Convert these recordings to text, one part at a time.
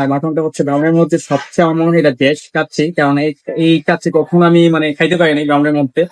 আর মাটনটা হচ্ছে ব্রাউনের মধ্যে সবচেয়ে আমার মনে হয় এটা বেস্ট কাচ্ছি কারণ এই কাচ্ছি কখনো আমি মানে খাইতে পারিনি ব্রাউনের মধ্যে।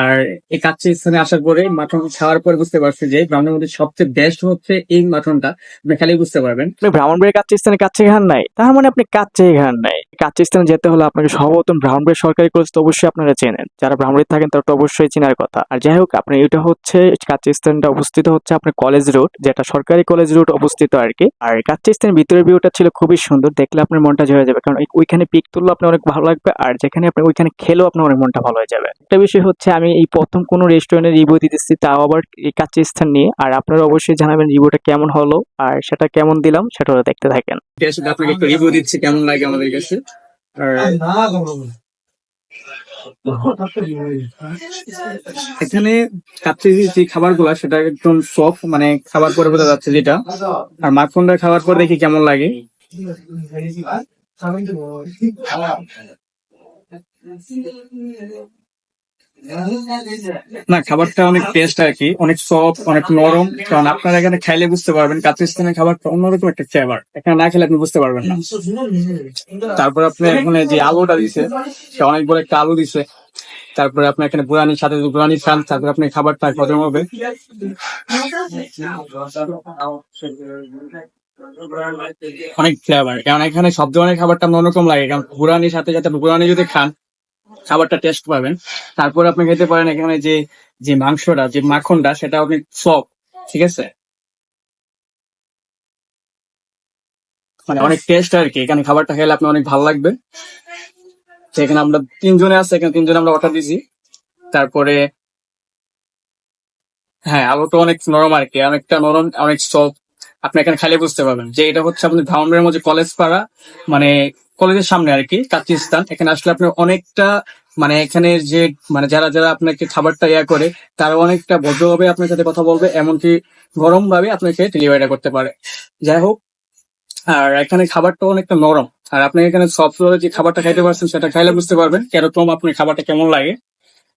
আর এই কাচ্ছি স্থানে আসার পরে মাটন খাওয়ার পরে বুঝতে পারছি যে ব্রাউনের মধ্যে সবচেয়ে বেস্ট হচ্ছে এই মাটনটা আপনি খালি বুঝতে পারবেন। ব্রাহ্মণবাড়ির কাচ্চি স্থানে কাচ্চি ঘান নাই? তার মানে আপনি কাচ্চি ঘান নাই। কাচ্চি স্থানে যেতে হলে আপনাকে সর্বপ্রথম ব্রাহ্মণবাড়ি সরকারি কলেজ তো অবশ্যই আপনারা চেনেন। যারা ব্রাহ্মণবাড়ি থাকেন তারা তো অবশ্যই চেনার কথা। আর যাই হোক, আপনি এটা হচ্ছে কাচ্চি স্থানটা অবস্থিত হচ্ছে আপনার কলেজ রোড, যেটা সরকারি কলেজ রোড অবস্থিত আর কি। আর কাচ্চি স্থানের ভিতরের ভিউটা ছিল খুবই সুন্দর দেখলে আপনার মনটা জয় যাবে। কারণ ওইখানে পিক তুললে আপনার অনেক ভালো লাগবে, আর যেখানে আপনি, ওইখানে খেলেও আপনার অনেক মনটা ভালো হয়ে যাবে। একটা বিষয় হচ্ছে, আমি এই প্রথম কোনো রেস্টুরেন্টের রিভিউ দিতেছি, তাও আবার এই কাচ্চি স্থান নিয়ে। আর আপনারা অবশ্যই জানাবেন রিভিউটা কেমন হলো, আর সেটা কেমন দিলাম, সেটা দেখতে থাকেন। দিচ্ছি, কেমন লাগে আমাদের কাছে? এখানে যে খাবারগুলা সেটা একদম সফট মানে খাবার পরে বোঝা যাচ্ছে যেটা। আর মাখনটা খাওয়ার পর দেখি কেমন লাগে। না, খাবারটা অনেক টেস্ট আর কি। অনেক সফট অনেক নরম। কারণ আপনারা এখানে খাইলে বুঝতে পারবেন কাচিস্তানের খাবারটা অন্যরকম একটা ফ্লেভার এখানে না খেলে আপনি বুঝতে পারবেন না। তারপর আপনি এখানে যে আলুটা দিছে অনেক বড় একটা আলু দিছে। তারপরে আপনি এখানে বুড়ানির সাথে বুড়ানি খান তারপর আপনি খাবারটা হজম হবে। অনেক ফ্লেভার কারণ এখানে সব ধরনের খাবারটা অন্যরকম লাগে, কারণ বুড়ানির সাথে সাথে বুড়ানি যদি খান, খাবারটা টেস্ট পাবেন। তারপর আপনি খেতে পারেন এখানে যে যে মাংসটা, যে মাখনটা সেটা অনেক সফট ঠিক আছে? মানে অনেক টেস্ট আর কি, এখানে খাবারটা খেলে আপনার অনেক ভালো লাগবে। তো এখানে আমরা তিনজনে আছে, এখানে তিনজনে আমরা অর্ডার দিছি তারপরে হ্যাঁ আলুটা অনেক নরম আর কি, অনেকটা নরম, অনেক সফট আপনি এখানে খাইলে বুঝতে পারবেন যে এটা হচ্ছে আপনার ধাউনের মধ্যে কলেজ পাড়া মানে কলেজের সামনে আর কি কাচিস্তান এখানে আসলে আপনি অনেকটা মানে এখানে যে মানে যারা যারা আপনাকে খাবারটা ইয়া করে, তারা অনেকটা ভদ্রভাবে আপনার সাথে কথা বলবে, এমনকি গরম ভাবে আপনাকে ডেলিভারিটা করতে পারে। যাই হোক, আর এখানে খাবারটা অনেকটা নরম। আর আপনি এখানে সফট যে খাবারটা খাইতে পারছেন, সেটা খাইলে বুঝতে পারবেন কেরকম আপনি খাবারটা কেমন লাগে।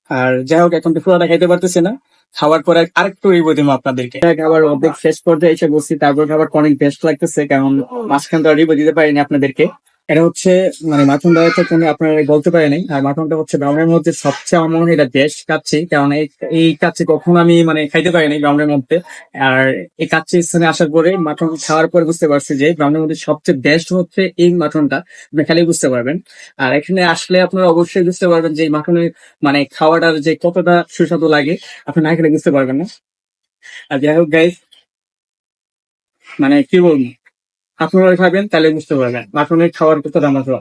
আর যাই হোক, এখন তো পুরোটা খাইতে পারতেছি না। খাবার পরে আরেকটু রিভিউ দিব আপনাদেরকে। খাবার অর্ধেক শেষ পর্যায়ে এসে বসছি, তারপর খাবার অনেক বেস্ট লাগতেছে, কারণ মাঝখান তো রিভিউ দিতে পারিনি আপনাদেরকে। এটা হচ্ছে মানে মাখন দাওয়াতে কোনো আপনারা বলতে পারেনি আর মাখনটা হচ্ছে ব্রাউনের মধ্যে সবচেয়ে আমার মনে এটা বেস্ট কাচ্ছি। কারণ এই কাচ্ছি কখনো আমি মানে খাইতে পারি পারিনি ব্রাউনের মধ্যে। আর এই কাচ্চি স্থানে আসার পরে মাটন খাওয়ার পরে বুঝতে পারছি যে ব্রাউনের মধ্যে সবচেয়ে বেস্ট হচ্ছে এই মাটনটা আপনি খালি বুঝতে পারবেন। আর এখানে আসলে আপনারা অবশ্যই বুঝতে পারবেন যে এই মাটনের মানে খাওয়াটার যে কতটা সুস্বাদু লাগে, আপনি না খেলে বুঝতে পারবেন না। আর যাই হোক গাইজ মানে কি বলব? আপনারা খাবেন তাহলে বুঝতে পারবেন। মাখনের খাওয়ার কতটা মজা